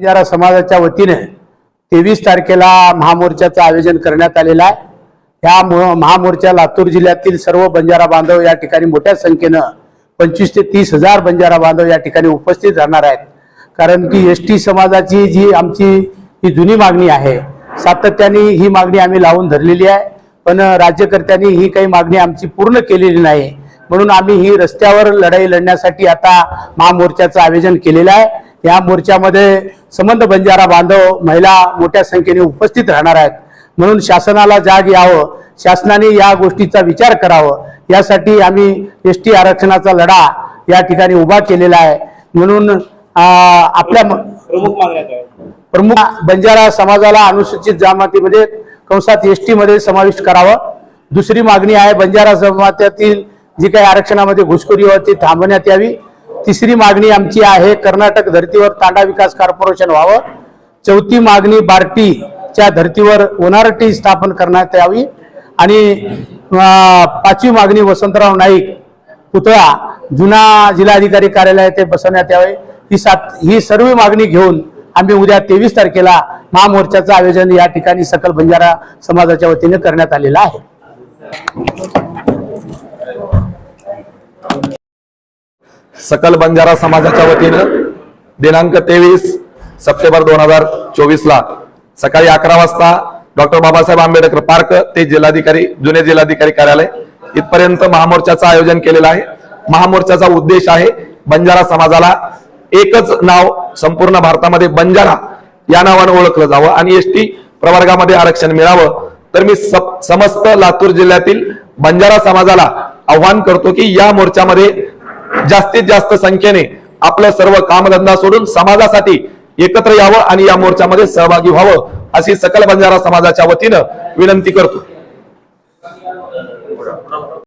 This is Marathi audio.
बंजारा समाजाच्या वतीने तेवीस तारखेला महामोर्चाचं आयोजन करण्यात आलेलं आहे. ह्या महामोर्चा लातूर जिल्ह्यातील सर्व बंजारा बांधव या ठिकाणी मोठ्या संख्येनं पंचवीस ते तीस हजार बंजारा बांधव या ठिकाणी उपस्थित राहणार आहेत. कारण की एस टी समाजाची जी आमची ही जुनी मागणी आहे सातत्याने ही मागणी आम्ही लावून धरलेली आहे. पण राज्यकर्त्यांनी ही काही मागणी आमची पूर्ण केलेली नाही. म्हणून आम्ही ही रस्त्यावर लढाई लढण्यासाठी आता महामोर्चाचं आयोजन केलेलं आहे. या मोर्चामध्ये संबंध बंजारा बांधव महिला मोठ्या संख्येने उपस्थित राहणार आहेत. म्हणून शासनाला जाग यावं शासनाने या गोष्टीचा विचार करावं. यासाठी आम्ही एस टी आरक्षणाचा लढा या ठिकाणी उभा केलेला आहे. म्हणून आपल्या प्रमुख? प्रमुख बंजारा समाजाला अनुसूचित जमातीमध्ये कंसात एस टी मध्ये समाविष्ट करावं. दुसरी मागणी आहे बंजारा जमातीतील जी काही आरक्षणामध्ये घुसखोरी होती थांबवण्यात यावी. तिसरी मागणी आमची आहे कर्नाटक धर्तीवर तांडा विकास कॉर्पोरेशन व्हावं. चौथी मागणी बार्टीच्या धर्तीवर ओनारटी स्थापन करण्यात यावी. आणि पाचवी मागणी वसंतराव नाईक पुतळा जुना जिल्हाधिकारी कार्यालय ते बसवण्यात यावे. ही सात ही सर्व मागणी घेऊन आम्ही उद्या तेवीस तारखेला महामोर्चाचं आयोजन या ठिकाणी सकल बंजारा समाजाच्या वतीने करण्यात आलेलं आहे. सकल बंजारा समाजाच्या वतीनं दिनांक तेवीस सप्टेंबर दोन हजार चोवीस ला सकाळी अकरा वाजता डॉक्टर बाबासाहेब आंबेडकर पार्क ते जिल्हाधिकारी जुने जिल्हाधिकारी कार्यालय इथपर्यंत महामोर्चाचं आयोजन केलेलं आहे. महामोर्चाचा उद्देश आहे बंजारा समाजाला एकच नाव संपूर्ण भारतामध्ये बंजारा या नावानं ओळखलं जावं आणि एस टी प्रवर्गामध्ये आरक्षण मिळावं. तर मी समस्त लातूर जिल्ह्यातील बंजारा समाजाला आव्हान करतो की या मोर्चामध्ये जास्तीत जास्त संख्येने आपलं सर्व कामधंदा सोडून समाजासाठी एकत्र यावं आणि या मोर्चामध्ये सहभागी व्हावं अशी सकल बंजारा समाजाच्या वतीनं विनंती करतो.